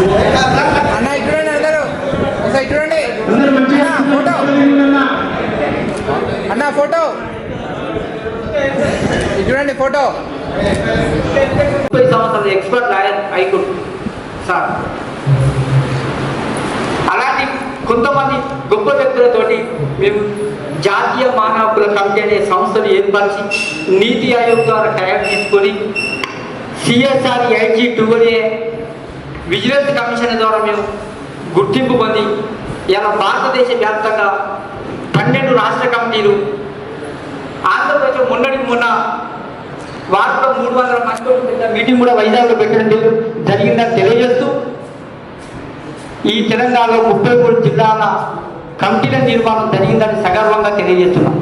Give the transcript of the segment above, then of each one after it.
అన్న ఇక్కడండి అందరూ. ఒకసారి ఇక్కడండి అందరూ మంచిగా అన్న, ఫోటో. అన్న. అన్న ఫోటో. ఇక్కడండి ఫోటో. ముప్పై సంవత్సరాల ఎక్స్పర్ట్ లాయర్ హైకోర్టు. సార్. అలాంటి కొంతమంది గొప్ప వ్యక్తులతోటి మేము జాతీయ మానవ హక్కుల కమిటీ అనే సంస్థను ఏర్పరిచి నీతి ఆయోగ్ ద్వారా టైం తీసుకొని సిఎస్ఆర్ ఐజీ టూఏ విజిలెన్స్ కమిషన్ ద్వారా మేము గుర్తింపు పొంది ఇలా భారతదేశ వ్యాప్తంగా పన్నెండు రాష్ట్ర కమిటీలు ఆంధ్రప్రదేశ్ మొన్నటికి మొన్న వారిలో మూడు వందల మంది పెద్ద మీటింగ్ కూడా వైజాగ్లో పెట్టడం జరిగిందని తెలియజేస్తూ ఈ తెలంగాణలో ముప్పై మూడు జిల్లాల కమిటీల నిర్మాణం జరిగిందని సగర్వంగా తెలియజేస్తున్నాం.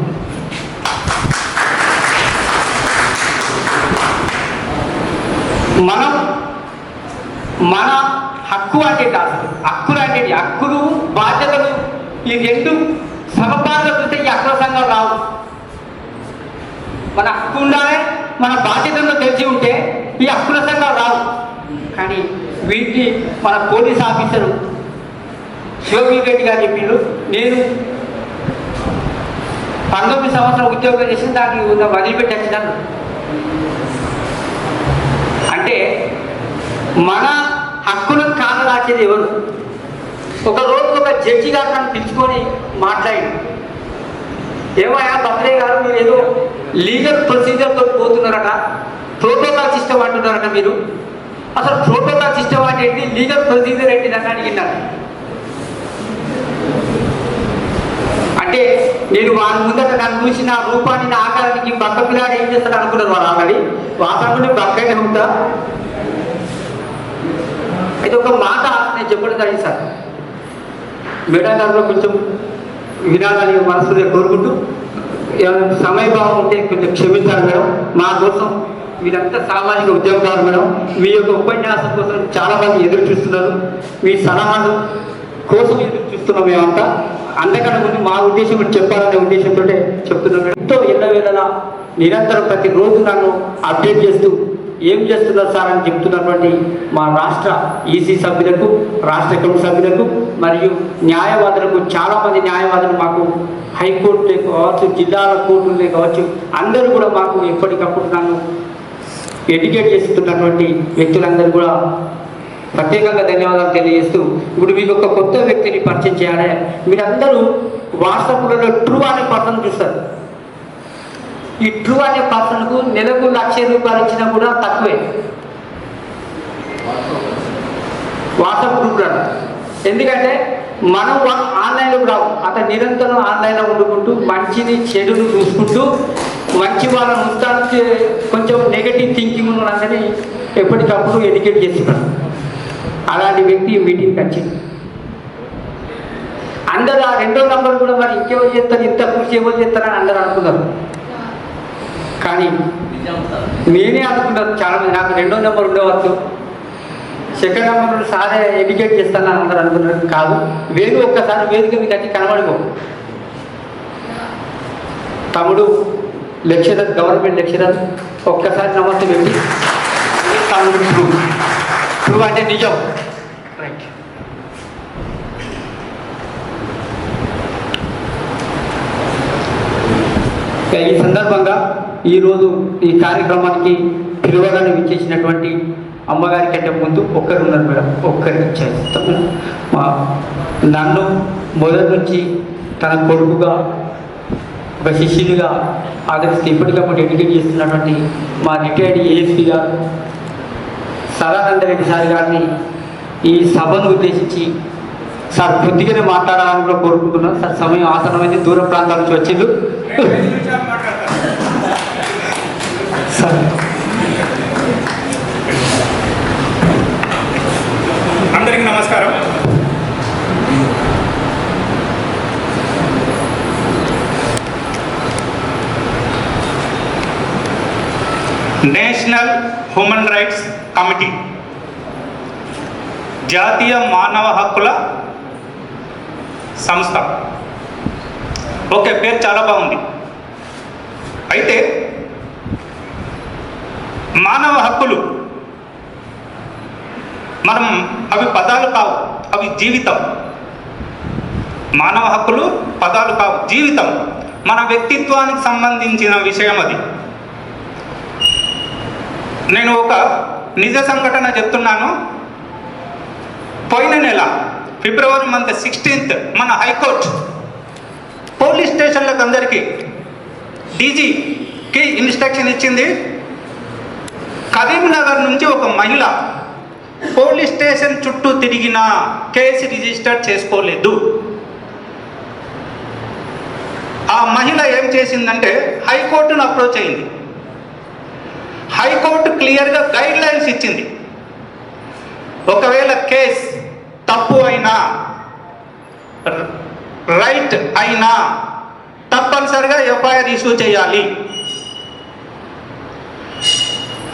మనం మన హక్కు అంటే కాదు. హక్కులు అంటే హక్కులు బాధ్యతలు ఈ రెండు సమపాలన చూస్తే ఈ హక్కుల సంఘం రావు. మన హక్కు ఉండాలి మన బాధ్యతను తెలిసి ఉంటే ఈ హక్కుల సంఘం రావు. కానీ వీటిని మన పోలీస్ ఆఫీసరు శివగిరి రెడ్డి గారు చెప్పిండు నేను పంతొమ్మిది సంవత్సరం ఉద్యోగం చేసిన దానికి ఉన్న వదిలిపెట్టి వచ్చినాను అంటే మన హక్కులను కానరాసేది ఎవరు? ఒక రోజు ఒక జడ్జి గారు నన్ను పిలుచుకొని మాట్లాడి ఏమయ్యా తండ్రి గారు మీరు ఏదో లీగల్ ప్రొసీజర్తో పోతున్నారట ప్రోటోకాల్ సిస్టమ్ అంటున్నారట మీరు. అసలు ప్రోటోకాల్ సిస్టమ్ అంటే ఏంటి? లీగల్ ప్రొసీజర్ ఏంటి? అని అడిగినారు. అంటే నేను వారి ముందట నన్ను చూసి నా రూపాన్ని నా ఆకారానికి బక్క పిల్లాడు ఏం చేస్తాడు అనుకున్నారు వారు ఆల్రెడీ వాతావరణం బక్కనే ఉంటా అయితే ఒక మాట నేను చెప్పడం జరిగింది సార్. మేడం గారిలో కొంచెం వినాలని మనసులో కోరుకుంటూ ఏమైనా సమయభావం ఉంటే కొంచెం క్షమించాలి మేడం. మా కోసం మీరంతా సామాజిక ఉద్యోగాలు మేడం. మీ యొక్క ఉపన్యాసం కోసం చాలా మంది ఎదురు చూస్తున్నారు. మీ సలహాలు కోసం ఎదురు చూస్తున్నాం మేమంతా. అంతకన్నా ముందు మా ఉద్దేశం కూడా చెప్పాలనే ఉద్దేశంతో చెప్తున్నాం మేడం. ఎంతో ఎల్లవేళలా నిరంతరం ప్రతిరోజు నన్ను అప్డేట్ చేస్తూ ఏం చేస్తున్నారు సార్ అని చెప్తున్నటువంటి మా రాష్ట్ర ఈసీ సభ్యులకు రాష్ట్ర కమిటీ సభ్యులకు మరియు న్యాయవాదులకు చాలామంది న్యాయవాదులు మాకు హైకోర్టు కావచ్చు జిల్లాల కోర్టులే కావచ్చు అందరూ కూడా మాకు ఎప్పటికప్పుడు నన్ను ఎడ్యుకేట్ చేస్తున్నటువంటి వ్యక్తులందరూ కూడా ప్రత్యేకంగా ధన్యవాదాలు తెలియజేస్తూ ఇప్పుడు మీకు ఒక కొత్త వ్యక్తిని పరిచయం చేయాలి. మీరందరూ వాట్సాప్లలో ట్రూ అనే పర్సన్ చూస్తారు. ఈ ట్రూ అనే పర్సన్కు నెలకు లక్ష రూపాయలు ఇచ్చినా కూడా తక్కువే. వాట్సాప్ గ్రూప్లలో ఎందుకంటే మనం ఆన్లైన్లో రావు. అతను నిరంతరం ఆన్లైన్లో వండుకుంటూ మంచిని చెడును చూసుకుంటూ మంచి వాళ్ళ ఉంచడానికి కొంచెం నెగటివ్ థింకింగ్ ఉన్నదని ఎప్పటికప్పుడు ఎడ్యుకేట్ చేస్తున్నాడు. అలాంటి వ్యక్తి మీటింగ్కి వచ్చింది. అందరూ ఆ రెండో నంబర్ కూడా మరి ఇంకెవరు చేస్తారు ఇంత కృషి ఎవరు చేస్తారని అందరూ అనుకున్నారు. కానీ నేనే అనుకుంటాను చాలా మంది నాకు రెండో నెంబర్ ఉండవచ్చు. సెకండ్ నెంబర్ సారే ఎడ్యుకేట్ చేస్తానని అందరూ అనుకున్నారు కాదు. వేరు ఒక్కసారి వేదిక మీకు వచ్చి కనబడిపో తమ్ముడు లెక్చరర్ గవర్నమెంట్ లెక్చరర్ ఒక్కసారి నమస్తే పెట్టి తమ్ముడు ట్రూ ట్రూ అంటే నిజం. రైట్ ఈ సందర్భంగా ఈరోజు ఈ కార్యక్రమానికి పిలువగానే విచ్చేసినటువంటి అమ్మగారి కంటే ముందు ఒక్కరు ఉన్నారు మేడం. ఒక్కరికి చేస్తాం మా నన్ను మొదటి నుంచి తన కొడుకుగా ఒక శిష్యునిగా ఆదరిస్తే ఇప్పటికప్పుడు ఎడ్యుకేట్ చేస్తున్నటువంటి మా రిటైర్డ్ ఏఎస్పీ గారు సదానంద రెడ్డి సార్ గారిని ఈ సభను ఉద్దేశించి సార్ కొద్దిగానే మాట్లాడాలని కూడా కోరుకుంటున్నాను. సార్ సమయం ఆసనమైంది దూర ప్రాంతాల నుంచి వచ్చిండు సార్ అందరికీ నమస్కారం నేషనల్ హ్యూమన్ రైట్స్ కమిటీ. జాతీయ మానవ హక్కుల సంస్థ. ఓకే పేరు చాలా బాగుంది. అయితే మానవ హక్కులు మనం అవి పదాలు కావు అవి జీవితం. మానవ హక్కులు పదాలు కావు జీవితం. మన వ్యక్తిత్వానికి సంబంధించిన విషయం అది. నేను ఒక నిజ సంఘటన చెప్తున్నాను. పోయిన నెల ఫిబ్రవరి మంత్ సిక్స్టీన్త్ మన హైకోర్టు పోలీస్ స్టేషన్లకు అందరికీ డీజీకి ఇన్స్ట్రక్షన్ ఇచ్చింది. కరీంనగర్ నుంచి ఒక మహిళ పోలీస్ స్టేషన్ చుట్టూ తిరిగిన కేసు రిజిస్టర్ చేసుకోలేదు. ఆ మహిళ ఏం చేసిందంటే హైకోర్టును అప్రోచ్ అయింది. హైకోర్టు క్లియర్గా గైడ్ లైన్స్ ఇచ్చింది. ఒకవేళ కేస్ తప్పు అయినా రైట్ అయినా తప్పనిసరిగా ఎఫ్ఐఆర్ ఇష్యూ చేయాలి.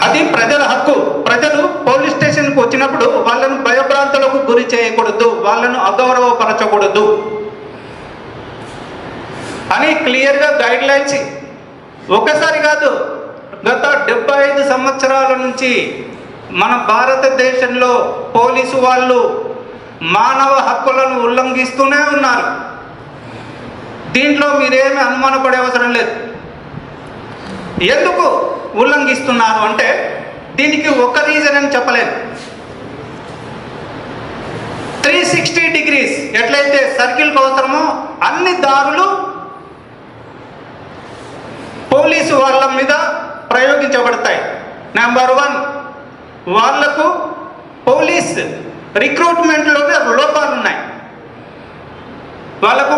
అది ప్రజల హక్కు. ప్రజలు పోలీస్ స్టేషన్కి వచ్చినప్పుడు వాళ్ళను భయభ్రాంతులకు గురి చేయకూడదు వాళ్ళను అగౌరవపరచకూడదు. అని క్లియర్గా గైడ్ లైన్స్ ఒకసారి కాదు గత డెబ్బై ఐదు సంవత్సరాల నుంచి మన భారతదేశంలో పోలీసు వాళ్ళు మానవ హక్కులను ఉల్లంఘిస్తూనే ఉన్నారు. దీంట్లో మీరేమి అనుమానపడే అవసరం లేదు. ఎందుకు ఉల్లంఘిస్తున్నారు అంటే దీనికి ఒక రీజన్ అని చెప్పలేదు త్రీ సిక్స్టీ డిగ్రీస్ ఎట్లయితే సర్కిల్కి అవసరమో అన్ని దారులు పోలీసు వాళ్ళ మీద ప్రయోగించబడతాయి. నెంబర్ వన్ వాళ్ళకు పోలీస్ రిక్రూట్మెంట్లోనే లోపాలు ఉన్నాయి వాళ్ళకు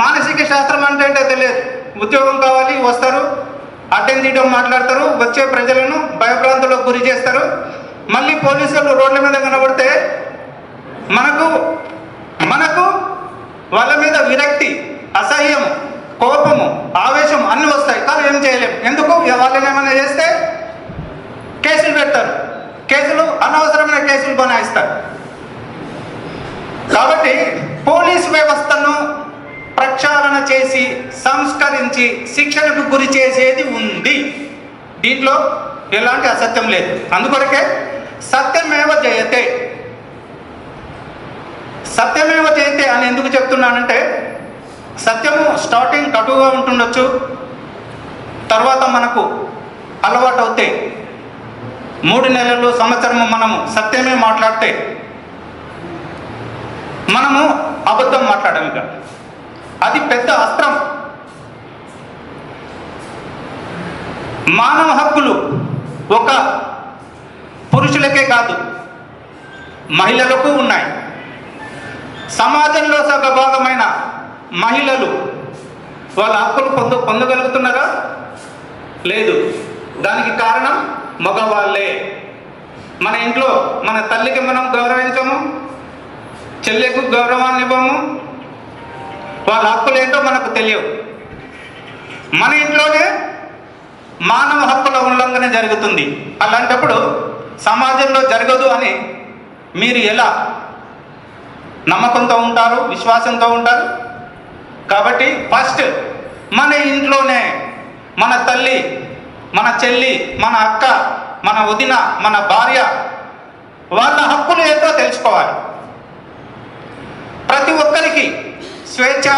మానసిక శాస్త్రం అంటే తెలియదు. ఉద్యోగం కావాలి వస్తారు అటెండ్ చేయడం మాట్లాడతారు వచ్చే ప్రజలను భయభ్రాంతులకు గురి చేస్తారు. మళ్ళీ పోలీసులు రోడ్ల మీద కనబడితే మనకు మనకు వాళ్ళ మీద విరక్తి అసహ్యం కోపము ఆవేశం అన్నీ వస్తాయి. కానీ ఏం చేయలేము ఎందుకు వాళ్ళని ఏమైనా చేస్తే కేసులు పెడతారు కేసులు అనవసరమైన కేసులు బనాయిస్తారు. కాబట్టి పోలీస్ వ్యవస్థను ప్రక్షాళన చేసి సంస్కరించి శిక్షణకు గురి చేసేది ఉంది. దీంట్లో ఎలాంటి అసత్యం లేదు. అందుకొరకే సత్యమేవ జయతే. సత్యమేవ జయతే అని ఎందుకు చెప్తున్నానంటే సత్యము స్టార్టింగ్ కటుగా ఉంటుండొచ్చు తర్వాత మనకు అలవాటు అవుతే మూడు నెలలు సంవత్సరము మనము సత్యమే మాట్లాడితే మనము అబద్ధం మాట్లాడడం ఇక. అది పెద్ద అస్త్రం. మానవ హక్కులు ఒక పురుషులకే కాదు మహిళలకు ఉన్నాయి. సమాజంలో సగ భాగమైన మహిళలు వాళ్ళ హక్కులు పొందు పొందగలుగుతున్నారా? లేదు. దానికి కారణం మగవాళ్ళే. మన ఇంట్లో మన తల్లికి మనం గౌరవించము చెల్లెకు గౌరవాన్ని ఇవ్వము వాళ్ళ హక్కులు ఏంటో మనకు తెలియవు. మన ఇంట్లోనే మానవ హక్కుల ఉల్లంఘన జరుగుతుంది. అలాంటప్పుడు సమాజంలో జరగదు అని మీరు ఎలా నమ్మకంతో ఉంటారు విశ్వాసంతో ఉంటారు? కాబట్టి ఫస్ట్ మన ఇంట్లోనే మన తల్లి మన చెల్లి మన అక్క మన వదిన మన భార్య వాళ్ళ హక్కులు ఏంటో తెలుసుకోవాలి. ప్రతి ఒక్కరికి స్వేచ్ఛ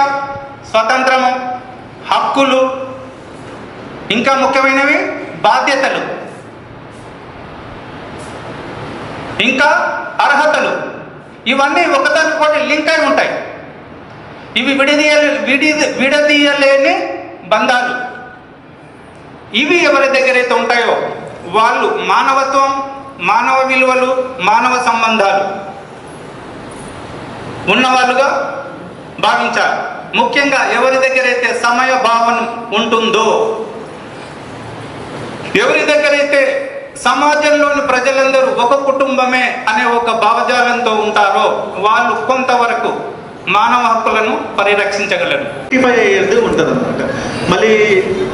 స్వతంత్రము హక్కులు ఇంకా ముఖ్యమైనవి బాధ్యతలు. ఇంకా అర్హతలు. ఇవన్నీ ఒకదానికొకటి లింక్ అయి ఉంటాయి. ఇవి విడదీయ విడి విడదీయలేని బంధాలు. ఇవి ఎవరి దగ్గర అయితే ఉంటాయో వాళ్ళు మానవత్వం మానవ విలువలు మానవ సంబంధాలు ఉన్నవాళ్ళుగా భావించాలి. ముఖ్యంగా ఎవరి దగ్గర అయితే సమయ భావన ఉంటుందో ఎవరి దగ్గర అయితే సమాజంలోని ప్రజలందరూ ఒక కుటుంబమే అనే ఒక భావజాలంతో ఉంటారో వాళ్ళు కొంతవరకు మానవ హక్కులను పరిరక్షించగలరు. రెక్టిఫై ఉంటుంది అనమాట మళ్ళీ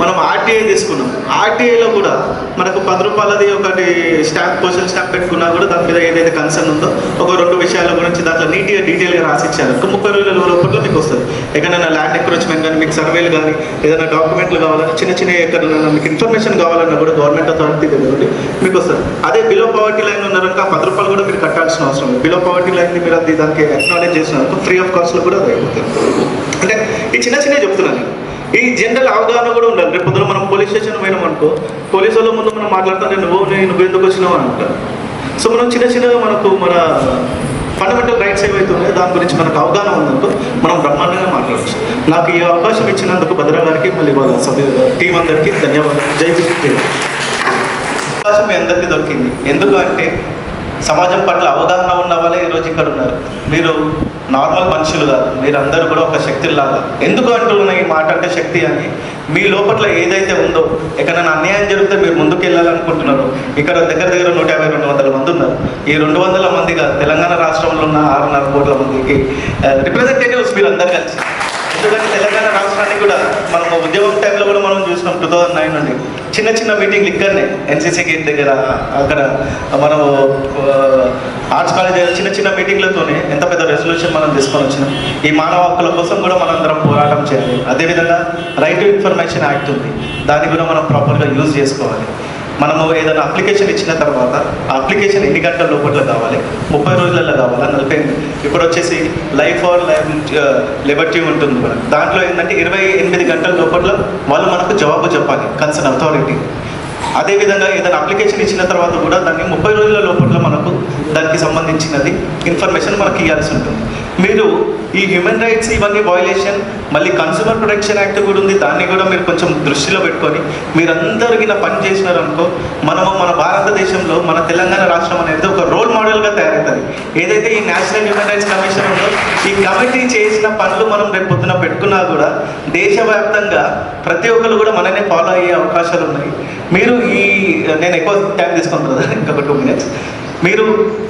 మనం ఆర్టీఐ తీసుకున్నాం. ఆర్టీఐలో కూడా మనకు పది రూపాయలది ఒకటి స్టాంప్ పోస్టల్ స్టాంప్ పెట్టుకున్నా కూడా దాని మీద ఏదైతే కన్సర్న్ ఉందో ఒక రెండు విషయాల గురించి దాంట్లో నీట్గా డీటెయిల్గా రాసిచ్చారు. ఒక ముప్పై రోజుల లోపల మీకు వస్తుంది. ఎక్కడైనా ల్యాండ్ ఎక్రోచ్మెంట్ కానీ మీకు సర్వేలు కానీ ఏదైనా డాక్యుమెంట్లు కావాలన్నా చిన్న చిన్న ఎక్కడైనా మీకు ఇన్ఫర్మేషన్ కావాలన్నా కూడా గవర్నమెంట్ అథారిటీ దగ్గర మీకు వస్తుంది. అదే బిలో పవర్టీ లైన్ ఉన్నారనుకో ఆ పది రూపాయలు కూడా మీరు కట్టాల్సిన అవసరం లేదు. బిలో పవర్టీ లైన్ మీరు అది దానికి అక్నాలెడ్జ్ చేసినందుకు ఫ్రీ ఆఫ్ కాస్ట్లో కూడా అది అయిపోతుంది. అంటే ఈ చిన్న చిన్నవి చెప్తున్నాను ఈ జనరల్ అవగాహన కూడా ఉండాలి. రేపు పొద్దున మనం పోలీస్ స్టేషన్ పోయినాం అనుకో పోలీసు వాళ్ళ ముందు మనం మాట్లాడుతుంటే నువ్వు నేను నువ్వు ఎందుకు వచ్చినావు అని అంటారు. సో మనం చిన్న చిన్నగా మనకు మన ఫండమెంటల్ రైట్స్ ఏవైతే ఉన్నాయో దాని గురించి మనకు అవగాహన ఉందంటూ మనం బ్రహ్మాండంగా మాట్లాడచ్చు. నాకు ఈ అవకాశం ఇచ్చినందుకు భద్ర గారికి మళ్ళీ వాళ్ళ సభ్యు టీం అందరికీ ధన్యవాదాలు. జై హింద్. అవకాశం మీ అందరికీ దొరికింది. ఎందుకు అంటే సమాజం పట్ల అవగాహన ఉన్న వాళ్ళే ఈరోజు ఇక్కడ ఉన్నారు. మీరు నార్మల్ మనుషులు కాదు మీరందరూ కూడా ఒక శక్తిలాగా. ఎందుకు అంటున్న ఈ మాట అంటే శక్తి అని? మీ లోపల ఏదైతే ఉందో ఎక్కడైనా అన్యాయం జరిగితే మీరు ముందుకు వెళ్ళాలనుకుంటున్నారు ఇక్కడ దగ్గర దగ్గర నూట యాభై రెండు వందల మంది ఉన్నారు. ఈ రెండు వందల మందిగా తెలంగాణ రాష్ట్రంలో ఉన్న ఆరున్నర కోట్ల మందికి రిప్రజెంటేటివ్స్ మీరు అందరు కలిసి. ఎందుకంటే తెలంగాణ రాష్ట్రాన్ని కూడా మనం ఉద్యోగం టైంలో కూడా మనం చూసినాం టూ థౌజండ్ నైన్ నుండి. చిన్న చిన్న మీటింగ్లు ఇక్కడనే ఎన్సీసీ గేట్ దగ్గర అక్కడ మనం ఆర్ట్స్ కాలేజ్ దగ్గర చిన్న చిన్న మీటింగ్లతోనే ఎంత పెద్ద రెజల్యూషన్ మనం తీసుకొని వచ్చినాం. ఈ మానవ హక్కుల కోసం కూడా మనందరం పోరాటం చేయాలి. అదేవిధంగా రైట్ టు ఇన్ఫర్మేషన్ యాక్ట్ ఉంది. దాన్ని కూడా మనం ప్రాపర్గా యూజ్ చేసుకోవాలి. మనము ఏదైనా అప్లికేషన్ ఇచ్చిన తర్వాత ఆ అప్లికేషన్ ఎన్ని గంటల లోపల కావాలి? ముప్పై రోజులలో కావాలా? నలభై ఇప్పుడు వచ్చేసి లైఫ్ ఆర్ లైఫ్ లిబర్టీ ఉంటుంది మనం దాంట్లో ఏంటంటే ఇరవై ఎనిమిది గంటల లోపల వాళ్ళు మనకు జవాబు చెప్పాలి కన్సర్న్ అథారిటీ అదేవిధంగా ఏదైనా అప్లికేషన్ ఇచ్చిన తర్వాత కూడా దాన్ని ముప్పై రోజుల లోపల మనకు దానికి సంబంధించినది ఇన్ఫర్మేషన్ మనకి ఇవ్వాల్సి ఉంటుంది. మీరు ఈ హ్యూమన్ రైట్స్ ఇవన్నీ వయలేషన్ మళ్ళీ కన్సూమర్ ప్రొటెక్షన్ యాక్ట్ కూడా ఉంది. దాన్ని కూడా మీరు కొంచెం దృష్టిలో పెట్టుకొని మీరందరికీ పని చేసినారనుకో మనము మన భారతదేశంలో మన తెలంగాణ రాష్ట్రం అనేది ఒక రోల్ మోడల్గా తయారవుతుంది. ఏదైతే ఈ నేషనల్ హ్యూమన్ రైట్స్ కమిషన్ ఉందో ఈ కమిటీ చేసిన పనులు మనం రేపు పొద్దున పెట్టుకున్నా కూడా దేశవ్యాప్తంగా ప్రతి ఒక్కరు కూడా మననే ఫాలో అయ్యే అవకాశాలు ఉన్నాయి. మీరు ఈ నేను ఎక్కువ టైం తీసుకుంటున్నా ఇంకొక టూ మినిట్స్ మీరు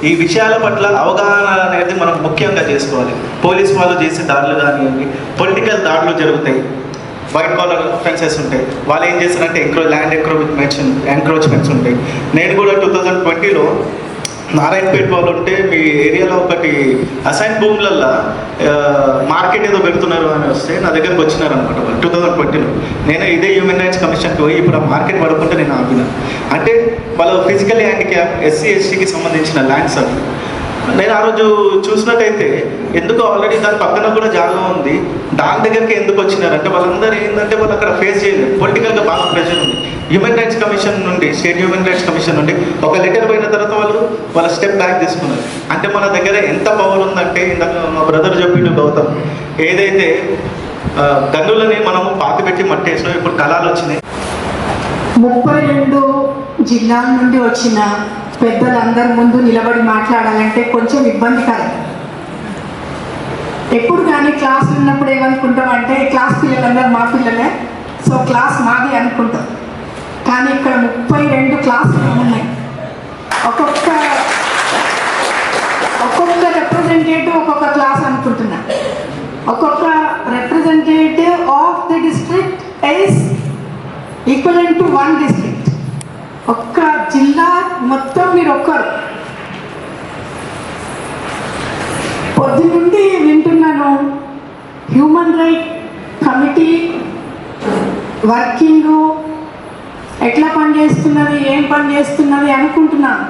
ఈ విషయాల పట్ల అవగాహన అనేది మనం ముఖ్యంగా చేసుకోవాలి. పోలీస్ వాళ్ళు చేసే దాడులు కానివ్వండి పొలిటికల్ దాడులు జరుగుతాయి. వైట్ కాలర్ ఫెన్సెస్ ఉంటాయి. వాళ్ళు ఏం చేస్తారంటే ఎంక్రో ల్యాండ్ ఎంక్రోచ్మెంట్స్ ఎంక్రోచ్మెంట్స్ ఉంటాయి. నేను కూడా టూ థౌజండ్ ట్వంటీలో నారాయణపేట వాళ్ళు ఉంటే మీ ఏరియాలో ఒకటి అసైన్ భూములల్లో మార్కెట్ ఏదో పెడుతున్నారు అని వస్తే నా దగ్గరకు వచ్చినారు అనమాట టూ థౌజండ్ ట్వంటీలో నేను ఇదే హ్యూమన్ రైట్స్ కమిషన్కి పోయి ఇప్పుడు ఆ మార్కెట్ పడుకుంటే నేను ఆపిన. అంటే వాళ్ళు ఫిజికల్ హ్యాండిక్యాప్ ఎస్సీ ఎస్టీకి సంబంధించిన ల్యాండ్స్ అవి. నేను ఆ రోజు చూసినట్టయితే ఎందుకు ఆల్రెడీ దాని పక్కన కూడా జాగా ఉంది. దాని దగ్గరికి ఎందుకు వచ్చినారంటే వాళ్ళందరూ ఏంటంటే వాళ్ళు అక్కడ ఫేస్ చేయలేదు. పొలిటికల్గా బాగా ప్రెషర్ ఉంది. హ్యూమన్ రైట్స్ కమిషన్ నుండి స్టేట్ హ్యూమన్ రైట్స్ కమిషన్ నుండి ఒక లెటర్ పోయిన తర్వాత వాళ్ళు వాళ్ళ స్టెప్ బ్యాక్ తీసుకున్నారు. అంటే మన దగ్గర ఎంత పవర్ ఉందంటే ఇందాక మా బ్రదర్ చెప్పిండు గౌతమ్ ఏదైతే ఆ, గన్నులని మనము పాతి పెట్టి మట్టేసాం ఇప్పుడు కళాలు వచ్చినాయి. ముప్పై రెండు జిల్లాల నుండి వచ్చిన పెద్దలందరి ముందు నిలబడి మాట్లాడాలంటే కొంచెం ఇబ్బందికరం ఎప్పుడు కానీ క్లాస్ ఉన్నప్పుడు ఏమనుకుంటాం అంటే క్లాస్ పిల్లలందరూ మా పిల్లలే సో క్లాస్ మాది అనుకుంటాం. కానీ ఇక్కడ ముప్పై రెండు క్లాసులు ఉన్నాయి. ఒక్కొక్క ఒక్కొక్క రిప్రజెంటేటివ్ ఒక్కొక్క క్లాస్ అనుకుంటున్నా. ఒక్కొక్క representative of the district is equivalent to one district ఒక్క జిల్లా మొత్తం మీరు ఒక్కరు. పొద్దు నుండి వింటున్నాను. హ్యూమన్ రైట్ కమిటీ వర్కింగ్ ఎట్లా పని చేస్తున్నది ఏం పని చేస్తున్నది అనుకుంటున్నాను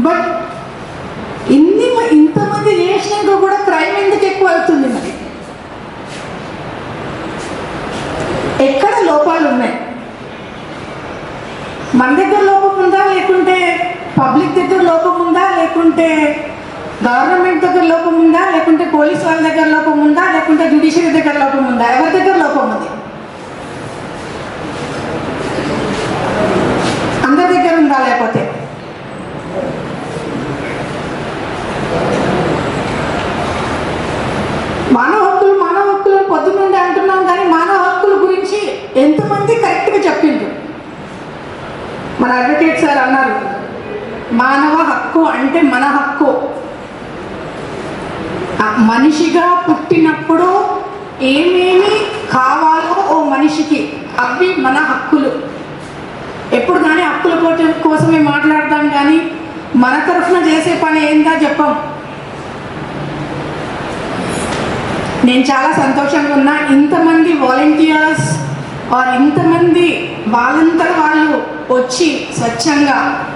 బట్ ఇన్ని ఇంతమంది చేసినాక కూడా క్రైమ్ ఎందుకు ఎక్కువ అవుతుంది మరి? ఎక్కడ లోపాలు ఉన్నాయి? మన దగ్గర లోపం ఉందా? లేకుంటే పబ్లిక్ దగ్గర లోపం ఉందా? లేకుంటే గవర్నమెంట్ దగ్గర లోపం ఉందా? లేకుంటే పోలీస్ వాళ్ళ దగ్గర లోపం ఉందా? లేకుంటే జ్యుడిషియరీ దగ్గర లోపం ఉందా? ఎవరి దగ్గర లోపం ఉంది? అందరి దగ్గర ఉందా లేకపోతే? మానవ హక్కులు మానవ హక్కులు పొద్దున్నే అంటున్నాం కానీ మానవ హక్కుల గురించి ఎంతమంది కరెక్ట్గా చెప్పిండ్రు? మన అడ్వకేట్ సార్ అన్నారు మానవ హక్కు అంటే మన హక్కు. మనిషిగా పుట్టినప్పుడు ఏమేమి కావాలో ఓ మనిషికి అవి మన హక్కులు. ఎప్పుడు కానీ హక్కుల కోసం- కోసమే మాట్లాడతాం కానీ మన తరఫున చేసే పని ఏందా చెప్పం. నేను చాలా సంతోషంగా ఉన్నా. ఇంతమంది వాలంటీర్స్ ఆర్ ఇంతమంది వాళ్ళంతా వాళ్ళు వచ్చి స్వచ్ఛంగా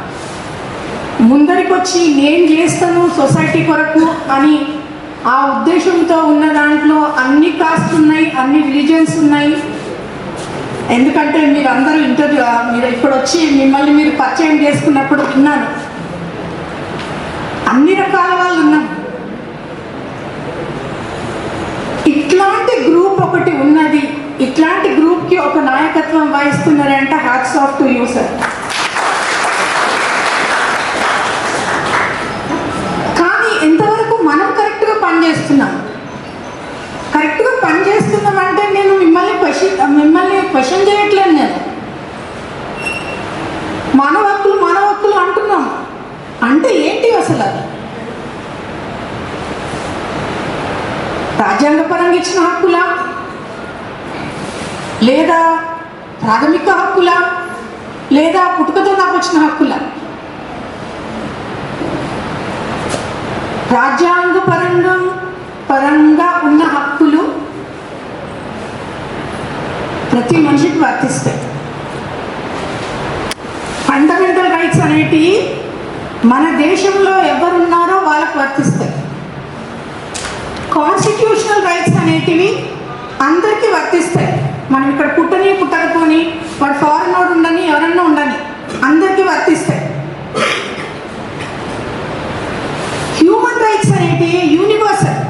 ముందరికొచ్చి నేను చేస్తాను సొసైటీ కొరకు అని ఆ ఉద్దేశంతో ఉన్న దాంట్లో అన్ని కాస్ట్ ఉన్నాయి అన్ని రిలీజియన్స్ ఉన్నాయి. ఎందుకంటే మీరు అందరూ ఇంటర్వ్యూ మీరు ఇప్పుడు వచ్చి మిమ్మల్ని మీరు పరిచయం చేసుకున్నప్పుడు విన్నాను. అన్ని రకాల వాళ్ళు ఉన్నాం ఇట్లాంటి గ్రూప్ ఒకటి ఉన్నది. ఇట్లాంటి గ్రూప్కి ఒక నాయకత్వం వహిస్తున్నారంటే hats off to you sir కానీ ఎంతవరకు మనం కరెక్ట్గా పనిచేస్తున్నాం కరెక్ట్గా పనిచేస్తున్నాం అంటే నేను మిమ్మల్ని క్వశ్చన్ మిమ్మల్ని క్వశ్చన్ చేయట్లేదు నేను మానవ హక్కులు మానవ హక్కులు అంటున్నాం అంటే ఏంటి అసలు అది రాజ్యాంగపరంగా ఇచ్చిన హక్కులా లేదా ప్రాథమిక హక్కులా లేదా పుట్టుకతో నాకు వచ్చిన హక్కులా రాజ్యాంగ పరంగా పరంగా ఉన్న హక్కులు ప్రతి మనిషికి వర్తిస్తాయి. ఫండమెంటల్ రైట్స్ అనేటివి మన దేశంలో ఎవరున్నారో వాళ్ళకు వర్తిస్తాయి. కాన్స్టిట్యూషనల్ రైట్స్ అనేటివి అందరికీ వర్తిస్తాయి. మనం ఇక్కడ పుట్టని పుట్టకపోని వాడు ఫారెన్ వాడు ఉండని ఎవరన్నా ఉండని అందరికీ వర్తిస్తాయి. హ్యూమన్ రైట్స్ అనేటివి యూనివర్సల్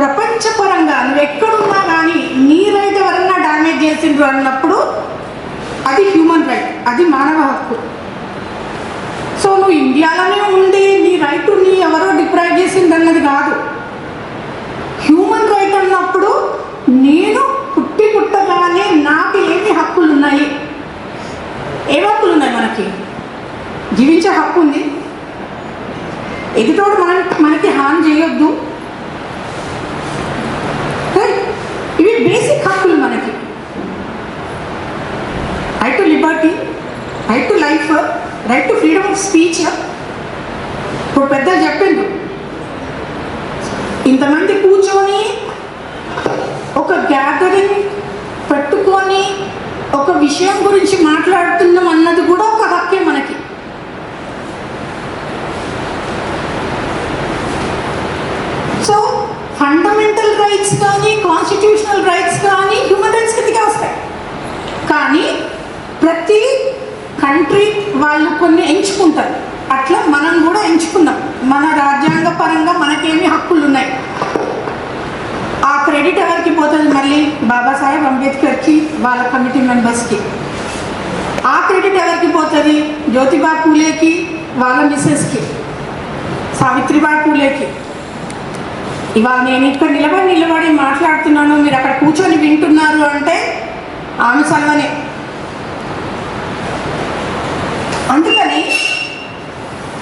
ప్రపంచపరంగా నువ్వు ఎక్కడున్నా కానీ ఎవరన్నా చేసిండ్రు అన్నప్పుడు అది హ్యూమన్ రైట్ అది మానవ హక్కు. సో నువ్వు ఇండియాలోనే ఉండి నీ రైట్ నీ ఎవరో డిప్రైవ్ చేసింది అన్నది కాదు. హ్యూమన్ రైట్ అన్నప్పుడు నేను పుట్టి పుట్టగానే నాకు ఏమి హక్కులు ఉన్నాయి ఏ హక్కులు ఉన్నాయి మనకి? జీవించే హక్కు ఉంది. ఎదుటోడు మన మనకి హాని చేయొద్దు Right? ఇవి బేసిక్ హక్కులు మనకి right to liberty right to life right to freedom of speech ఇప్పుడు పెద్దలు చెప్పిండు ఇంతమంది కూర్చొని ఒక గ్యాదరింగ్ పెట్టుకొని ఒక విషయం గురించి మాట్లాడుతున్నాం అన్నది కూడా ఒక హక్కే మనకి. సో ఫండమెంటల్ రైట్స్ కానీ కాన్స్టిట్యూషనల్ రైట్స్ కానీ హ్యూమన్ రైట్స్ కిందకే ప్రతి కంట్రీ వాళ్ళు కొన్ని ఎంచుకుంటారు. అట్లా మనం కూడా ఎంచుకున్నాం మన రాజ్యాంగ పరంగా మనకేమి హక్కులు ఉన్నాయి ఆ క్రెడిట్ ఎవరికి పోతుంది మళ్ళీ? బాబాసాహెబ్ అంబేద్కర్కి వాళ్ళ కమిటీ మెంబర్స్కి. ఆ క్రెడిట్ ఎవరికి పోతుంది? జ్యోతిబా పూలేకి వాళ్ళ మిస్సెస్కి. సావిత్రిబాయి పూలేకి. ఇవాళ నేను ఇక్కడ నిలబడి నిలబడి మాట్లాడుతున్నాను. మీరు అక్కడ కూర్చొని వింటున్నారు అంటే ఆమె చల్లనే అందుకని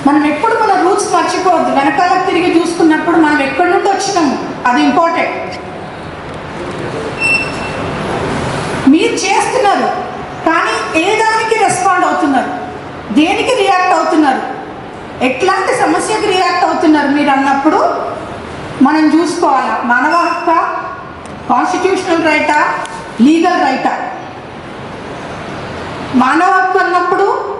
మనం ఎప్పుడు మన రూట్స్ మర్చిపోవద్దు. వెనకాల తిరిగి చూసుకున్నప్పుడు మనం ఎక్కడి నుండి వచ్చినాము అది ఇంపార్టెంట్. మీరు చేస్తున్నారు కానీ ఏ దానికి రెస్పాండ్ అవుతున్నారు? దేనికి రియాక్ట్ అవుతున్నారు? ఎట్లాంటి సమస్యకి రియాక్ట్ అవుతున్నారు మీరు అన్నప్పుడు మనం చూసుకోవాలా? మానవ హక్క? కాన్స్టిట్యూషనల్ రైటా లీగల్ రైటా మానవ హక్కు అన్నప్పుడు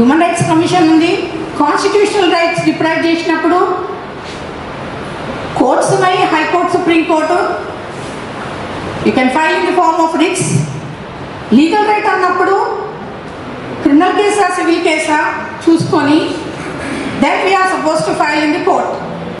హ్యూమన్ రైట్స్ కమిషన్ ఉంది. కాన్స్టిట్యూషనల్ రైట్స్ డిప్రైవ్ చేసినప్పుడు కోర్ట్స్ ఉన్నాయి high court supreme court you can file in the form of writs legal right అన్నప్పుడు క్రిమినల్ కేసా సివిల్ కేసా చూసుకొని then we are supposed to file in the court